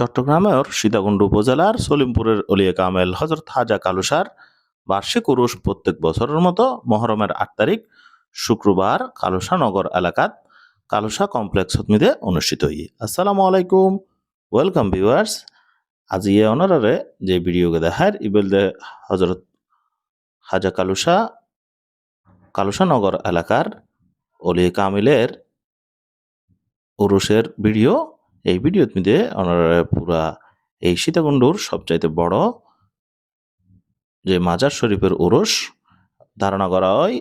চট্টগ্রামের সীতাকুণ্ড উপজেলার সলিমপুরের অলিয়া কামেল হজরত হাজা কালুসার বার্ষিক উরুস প্রত্যেক বছরের মতো মহরমের আট তারিখ শুক্রবার কালুসা নগর এলাকাত কালুসা কমপ্লেক্স হতমিদে অনুষ্ঠিত হই আসসালামু আলাইকুম, ওয়েলকাম ভিউয়ার্স। আজি এ অনারারে যে ভিডিওকে দেখার ইবেল দে হজরত হাজা কালুসা কালুসা নগর এলাকার অলিয়া কামিলের উরুসের ভিডিও এই ভিডিওত মিদে ওনারা পুরা এই সীতাকুণ্ডুর সবচাইতে বড় যে মাজার শরীফের উরুস ধারণা করা হয়,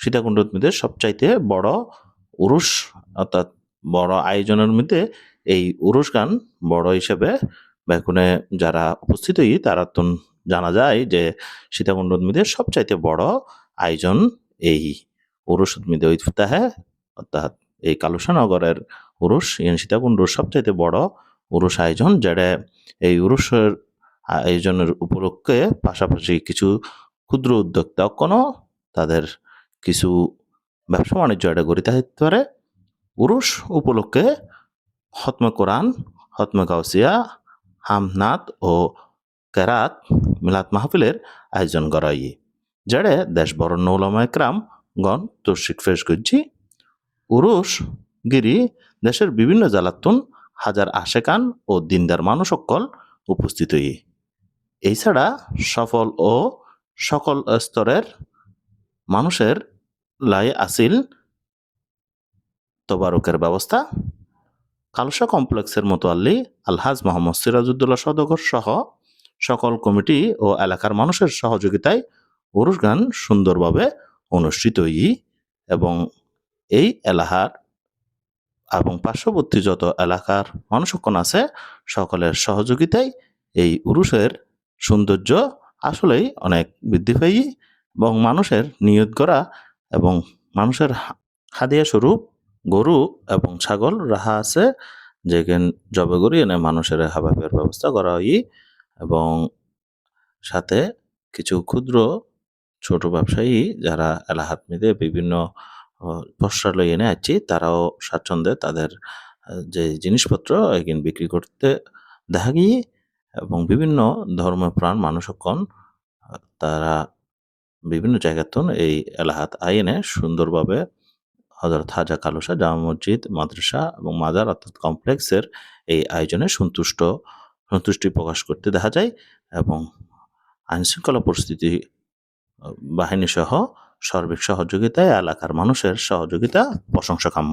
সীতাকুণ্ডুর মধ্যে সবচাইতে বড় উরুস অর্থাৎ বড় আয়োজনের মধ্যে এই উরুস গান বড় হিসেবে বেকুনে যারা উপস্থিত হই তারা তো জানা যায় যে সীতাকুণ্ড মধ্যে সবচাইতে বড় আয়োজন এই উরুস মধ্যে ইফতাহে, অর্থাৎ এই কালুসা উরুস ইন সীতাকুণ্ডুর সবচাইতে বড় উরুস আয়োজন যেটা এই উরুষের আয়োজনের উপলক্ষে পাশাপাশি কিছু ক্ষুদ্র উদ্যোক্তা কোনো তাদের কিছু ব্যবসা বাণিজ্য এটা গড়িতে হতে পারে। উরুস উপলক্ষে হতমে কোরআন হতমে গাউসিয়া হামনাথ ও কেরাত মিলাদ মাহফিলের আয়োজন করা হয়। যেড়ে দেশ বরণ্য উলামা একরাম গণ তর্শিক ফেস করছি উরুষ গিরি দেশের বিভিন্ন জেলাতুন হাজার আশেকান ও দিনদার মানুষ সকল উপস্থিত হই এছাড়া সফল ও সকল স্তরের মানুষের লাই আসিল তবারকের ব্যবস্থা। কালসা কমপ্লেক্সের মোতোয়াল্লি আলহাজ মোহাম্মদ সিরাজউদ্দৌলা সদগর সহ সকল কমিটি ও এলাকার মানুষের সহযোগিতায় উরুস গান সুন্দরভাবে অনুষ্ঠিত হই এবং এই এলাকার এবং পার্শ্ববর্তী যত এলাকার মানুষক্ষণ আছে, সকলের সহযোগিতায় এই উরুসের সৌন্দর্য আসলেই অনেক বৃদ্ধি পাই এবং মানুষের নিয়ত করা এবং মানুষের হাদিয়া স্বরূপ, গরু এবং ছাগল রাহা আছে। যেখানে জবে করি এনে মানুষের হাবাবের ব্যবস্থা করা হয় এবং সাথে কিছু ক্ষুদ্র, ছোট ব্যবসায়ী যারা এলাহাত মিদে বিভিন্ন বস্ত্রালয় এনে আছি তারাও স্বাচ্ছন্দ্যে তাদের যে জিনিসপত্র এগিন বিক্রি করতে দেখা গিয়ে এবং বিভিন্ন ধর্মপ্রাণ মানুষক্ষণ, তারা বিভিন্ন জায়গাতন এই এলাহাত আইনে সুন্দরভাবে হজরত হাজা কালুসা জামা মসজিদ, মাদ্রাসা এবং মাজার অর্থাৎ কমপ্লেক্সের এই আয়োজনে সন্তুষ্ট, সন্তুষ্টি প্রকাশ করতে দেখা যায় এবং আইনশৃঙ্খলা পরিস্থিতি বাহিনী সহ সার্বিক সহযোগিতায় এলাকার মানুষের সহযোগিতা প্রশংসা কাম্য